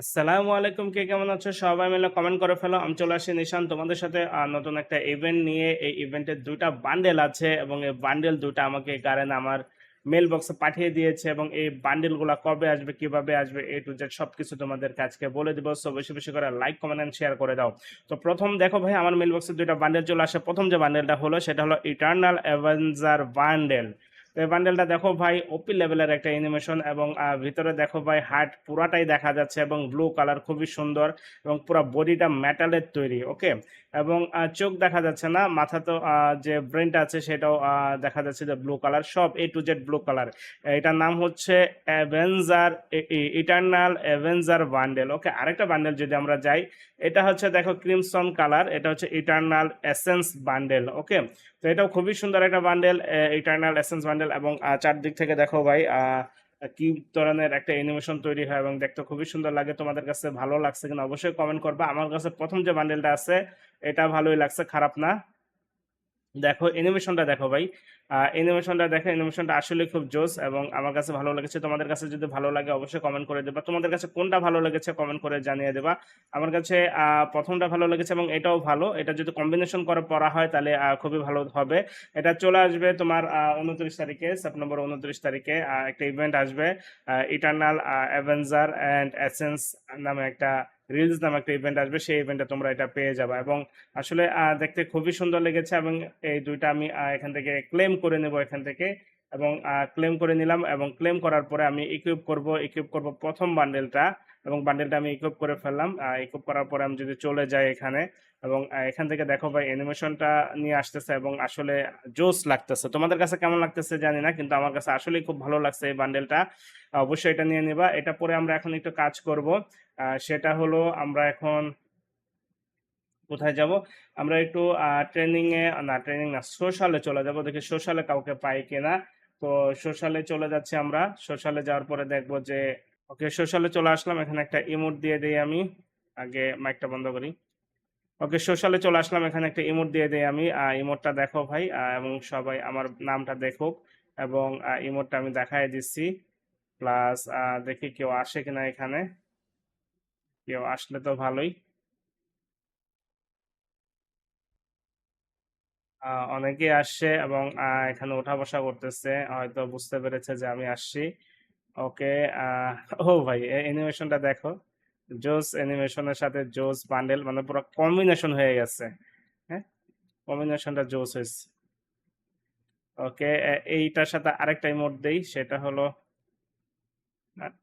আসসালামু আলাইকুম, কে কেমন আছো? সবাই মিলে কমেন্ট করে ফেলো। আমি চলে আসি নিশান, তোমাদের সাথে নতুন একটা ইভেন্ট নিয়ে। এই ইভেন্টের দুইটা বান্ডেল আছে এবং এই বান্ডেল দুটো আমাকে কারেন আমার মেল বক্সে পাঠিয়ে দিয়েছে এবং এই বান্ডেলগুলা কবে আসবে, কীভাবে আসবে এ টু জেড সব কিছু তোমাদের কাছকে বলে দিব। সো বেশি বেশি করে লাইক কমেন্ট এন্ড শেয়ার করে দাও। তো প্রথম দেখো ভাই, আমার মেল বক্সে দুইটা বান্ডেল চলে আসে। প্রথম যে বান্ডেলটা হলো, সেটা হলো ইটার্নাল অ্যাভেঞ্জার বান্ডেল তো এই বান্ডেলটা দেখো ভাই ওপি লেভেলের একটা অ্যানিমেশন এবং ভিতরে দেখো ভাই হার্ট পুরাটাই দেখা যাচ্ছে এবং ব্লু কালার খুবই সুন্দর এবং পুরো বডিটা মেটালের তৈরি ওকে এবং চোখ দেখা যাচ্ছে না, মাথা তো যে ব্রেনটা আছে সেটাও দেখা যাচ্ছে যে ব্লু কালার সব A to Z blue colour এটার নাম হচ্ছে Avenger Eternal Avenger bundle okay আরেকটা বান্ডেল যদি আমরা যাই, এটা হচ্ছে দেখো ক্রিমসন কালার এটা হচ্ছে ইটার্নাল এসেন্স বান্ডেল ওকে তো এটাও খুবই সুন্দর একটা বান্ডেল ইটার্নাল এসেন্স বান্ডেল এবং চারদিক থেকে দেখো ভাই কি ধরনের একটা অ্যানিমেশন তৈরি হয় এবং দেখতে খুবই সুন্দর লাগে। তোমাদের কাছে ভালো লাগছে কিনা অবশ্যই কমেন্ট করবে। আমার কাছে প্রথম যে বান্ডেলটা আছে, এটা ভালোই লাগছে, খারাপ না। দেখো অ্যানিমেশনটা দেখো ভাই। অ্যানিমেশনটা দেখো অ্যানিমেশনটা আসলে খুব জোস এবং আমার কাছে ভালো লেগেছে। তোমাদের কাছে যদি ভালো লাগে অবশ্যই কমেন্ট করে দেবা। তোমাদের কাছে কোনটা ভালো লেগেছে কমেন্ট করে জানিয়ে দেবা। আমার কাছে প্রথমটা ভালো লেগেছে এবং এটাও ভালো। এটা যদি কম্বিনেশন করে পড়া হয় তাহলে খুবই ভালো হবে। এটা চলে আসবে তোমার উনত্রিশ তারিখে সেপ্টেম্বর উনত্রিশ তারিখে একটা ইভেন্ট আসবে ইটার্নাল অ্যাভেঞ্জার অ্যান্ড অ্যাসেন্স নামে একটা রিলস নামে একটা ইভেন্ট আসবে, সেই ইভেন্টে তোমরা এটা পেয়ে যাবে। এবং আসলে দেখতে খুবই সুন্দর লেগেছে এবং এই দুইটা আমি এখান থেকে ক্লেম করে নেব এখান থেকে। এবং ক্লেম করে নিলাম এবং ক্লেম করার পরে আমি ইকুইপ করব ইকুইপ করব প্রথম বান্ডেলটা এবং বান্ডেলটা আমি ইকুইপ করে ফেললাম। ইকুইপ করার পরে আমি যদি চলে যাই এখানে এবং এখান থেকে দেখো ভাই অ্যানিমেশনটা নিয়ে আসতেছে এবং আসলে জোস লাগতেছে। তোমাদের কাছে কেমন লাগতেছে জানি না, কিন্তু আমার কাছে আসলেই খুব ভালো লাগছে এই বান্ডেলটা অবশ্যই এটা নিয়ে নিবা। এটা পরে আমরা এখন একটু কাজ করব। সেটা হলো আমরা এখন কোথায় যাব? আমরা একটু ট্রেনিং এ না ট্রেনিং না সোশ্যালে চলে যাব। দেখি সোশ্যালে কাউকে পাই কিনা। তো সোশ্যালে চলে যাচ্ছি আমরা। সোশ্যালে যাওয়ার পরে দেখব যে, ওকে সোশ্যালে চলে আসলাম, এখানে একটা ইমোট দিয়ে দিই আমি। আগে মাইকটা বন্ধ করি। ওকে সোশ্যালে চলে আসলাম, এখানে একটা ইমোট দিয়ে দিই আমি। ইমোটটা দেখো ভাই এবং সবাই আমার নামটা দেখুক, এবং ইমোটটা আমি দেখাই দিচ্ছি। প্লাস দেখি কেউ আসে কিনা এখানে। কেউ আসলে তো ভালোই। আহ, অনেকেই আসছে এবং এখানে ওঠা বসা করতেছে। হয়তো বুঝতে পেরেছে যে আমি আসছি। ওকে ও ভাই অ্যানিমেশনটা দেখো। জোস অ্যানিমেশনের সাথে জোস বান্ডেল মানে পুরো কম্বিনেশন হয়ে গেছে। হ্যাঁ? কম্বিনেশনটা জোস হয়েছে। ওকে এইটার সাথে আরেকটা ইমোট দেই সেটা হলো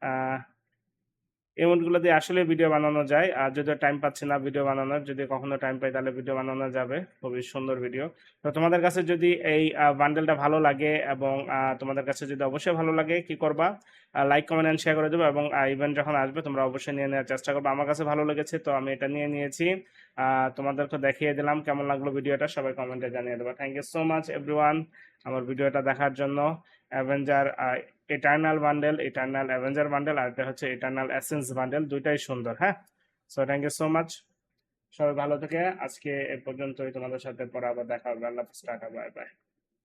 আহ এমনগুলো দিয়ে আসলে ভিডিও বানানো যায়। আর যদিও টাইম পাচ্ছি না ভিডিও বানানোর, যদি কখনো টাইম পাই তাহলে ভিডিও বানানো যাবে। খুবই সুন্দর ভিডিও তো তোমাদের কাছে যদি এই বান্ডেলটা ভালো লাগে এবং তোমাদের কাছে যদি অবশ্যই ভালো লাগে, কি করবা? লাইক কমেন্ট এন্ড শেয়ার করে দেবো এবং ইভেন্ট যখন আসবে তোমরা অবশ্যই নিয়ে নেওয়ার চেষ্টা করবে। আমার কাছে ভালো লেগেছে, তো আমি এটা নিয়ে নিয়েছি। তোমাদেরকে দেখিয়ে দিলাম কেমন লাগল ভিডিওটা, সবাই কমেন্টে জানিয়ে দেবো। Thank you so much everyone আমার ভিডিওটা দেখার জন্য। Avenger Eternal bundle Eternal Avenger bundle আর এটা হচ্ছে ইটার্নাল অ্যাসেন্স বান্ডেল দুইটাই সুন্দর হ্যাঁ? So thank you so much সবাই ভালো থেকে। আজকে এ পর্যন্তই তোমাদের সাথে পরে আবার দেখা হবে। আল্লাহ টাটা বাই বাই